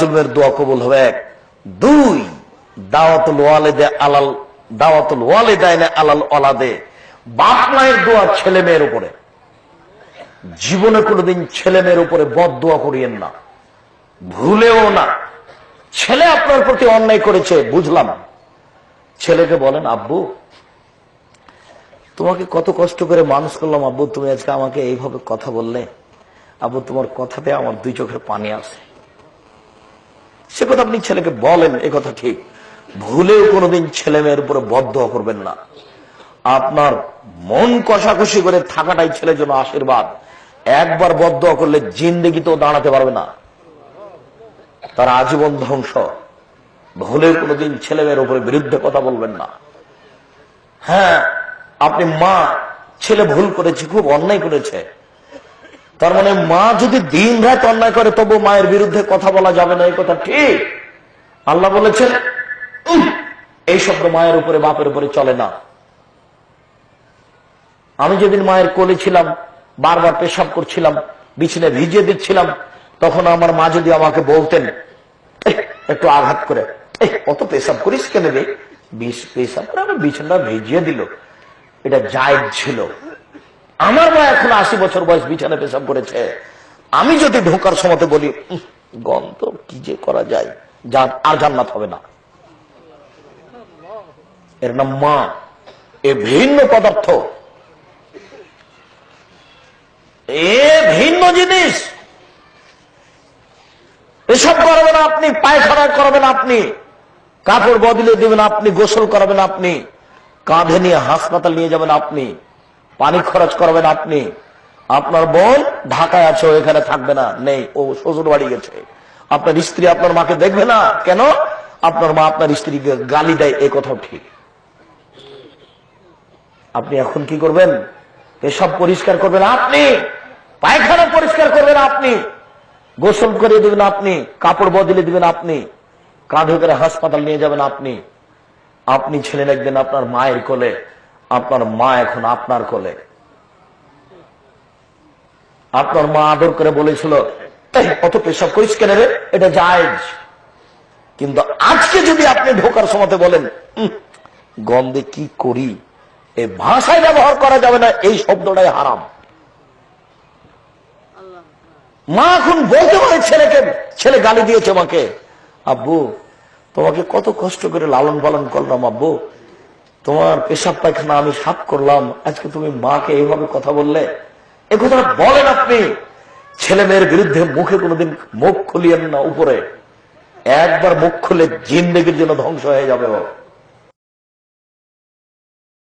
জুলমের দোয়া কবুল হবে এক। দুই, দাওয়াতুল ওয়ালেদে আলাল, দাওয়াতুল ওয়ালেদাইনে আলাল ওলাদে। বাপ মায়ের দোয়া ছেলে মেয়ের উপরে। জীবনে কোনোদিন ছেলে মেয়ের উপরে বদ দোয়া করিয়েন না। ভুলেও না। ছেলে আপনার প্রতি অন্যায় করেছে, বুঝলাম। ছেলেকে বলেন, আব্বু, তোমাকে কত কষ্ট করে মানুষ করলাম, আব্বু, তুমি আজকে আমাকে এইভাবে কথা বললে। আব্বু, তোমার কথাতে আমার দুই চোখের পানি আসে। সে কথা আপনি ছেলেকে বলেন, এ কথা ঠিক। ভুলেও কোনোদিন ছেলে মেয়ের উপরে বদ্ধ করবেন না। আপনার মন কষাকষি করে থাকাটাই ছেলের জন্য আশীর্বাদ। একবার বদ্ধ করলে জিন্দগিতেও দাঁড়াতে পারবে না। তার আজীবন ধ্বংস। ভুলেও কোনোদিন ছেলে মেয়ের উপরে বিরুদ্ধে কথা বলবেন না। হ্যাঁ আপনি মা, ছেলে ভুল করেছে, খুব অন্যায় করেছে। তার মানে মা যদি দিন রাত অন্যায় করে তবু মায়ের বিরুদ্ধে কথা বলা যাবে না, এই কথা ঠিক। আল্লাহ বলেছেন এই শব্দ মায়ের উপরে, বাপের উপরে চলে না। আমি যেদিন মায়ের কোলে ছিলাম, বারবার পেশাব করছিলাম বিছানে ভিজিয়ে দিচ্ছিলাম, তখন আমার মা যদি আমাকে বলতেন একটু আঘাত করে কত পেশাব করিস কেন রে? পেশাব করে আমার বিছানা ভিজিয়ে দিল। এটা জায়গ ছিল। আমার মা এখন আশি বছর বয়স বিছানা পেশাব করেছে। আমি যদি ঢোকার সময়তে বলি গন্ধ কি যে করা যায়? যা আর জান্নাত হবে না। এর নাম মা। এ ভিন্ন পদার্থ। এ ভিন্ন জিনিস। এসব করবেন আপনি, পায়খানা করবেন আপনি, কাপড় বদলে দেবেন আপনি, গোসল করাবেন আপনি, কাঁধে নিয়ে হাসপাতাল নিয়ে যাবেন আপনি পানি খরচ করবেন আপনি। আপনার বোন ঢাকায় আছে এখানে থাকবে না। নেই, ও শ্বশুর বাড়ি গেছে। আপনার স্ত্রী আপনার মাকে দেখবে না? কেন? আপনার মা আপনার স্ত্রীকে গালি দেয়, এ কথাও ঠিক। আপনি এখন কি করবেন? এসব পরিষ্কার করবেন আপনি। পায়খানা পরিষ্কার করবেন আপনি। গোসল করে দিবেন আপনি। কাপড় বদলে দিবেন আপনি। কাঁধে করে হাসপাতাল নিয়ে যাবেন আপনি। আপনি ছেলে একদিন আপনার মায়ের কোলে। আপনার মা এখন আপনার কোলে। আপনার মা আদর করে বলেছিল অত পেশাব করিস কেন রে? এটা জায়েজ। কিন্তু আজকে যদি আপনি ঢোকার সময়তে বলেন গন্ধে কি করি? এই ভাষায় ব্যবহার করা যাবে না, এই শব্দটাই হারাম। মা এখন বলতে পারে ছেলেকে, ছেলে গালি দিয়েছে মাকে, আব্বু, তোমাকে কত কষ্ট করে লালন পালন করলাম, আব্বু। তোমার পেশাব পায়খানা আমি সাফ করলাম। আজকে তুমি মাকে এইভাবে কথা বললে? এ কথাটা বলেন আপনি। ছেলে মেয়ের বিরুদ্ধে মুখে কোনোদিন মুখ খুলিয়েন না উপরে। একবার মুখ খুলে জিন্দগির জন্য ধ্বংস হয়ে যাবে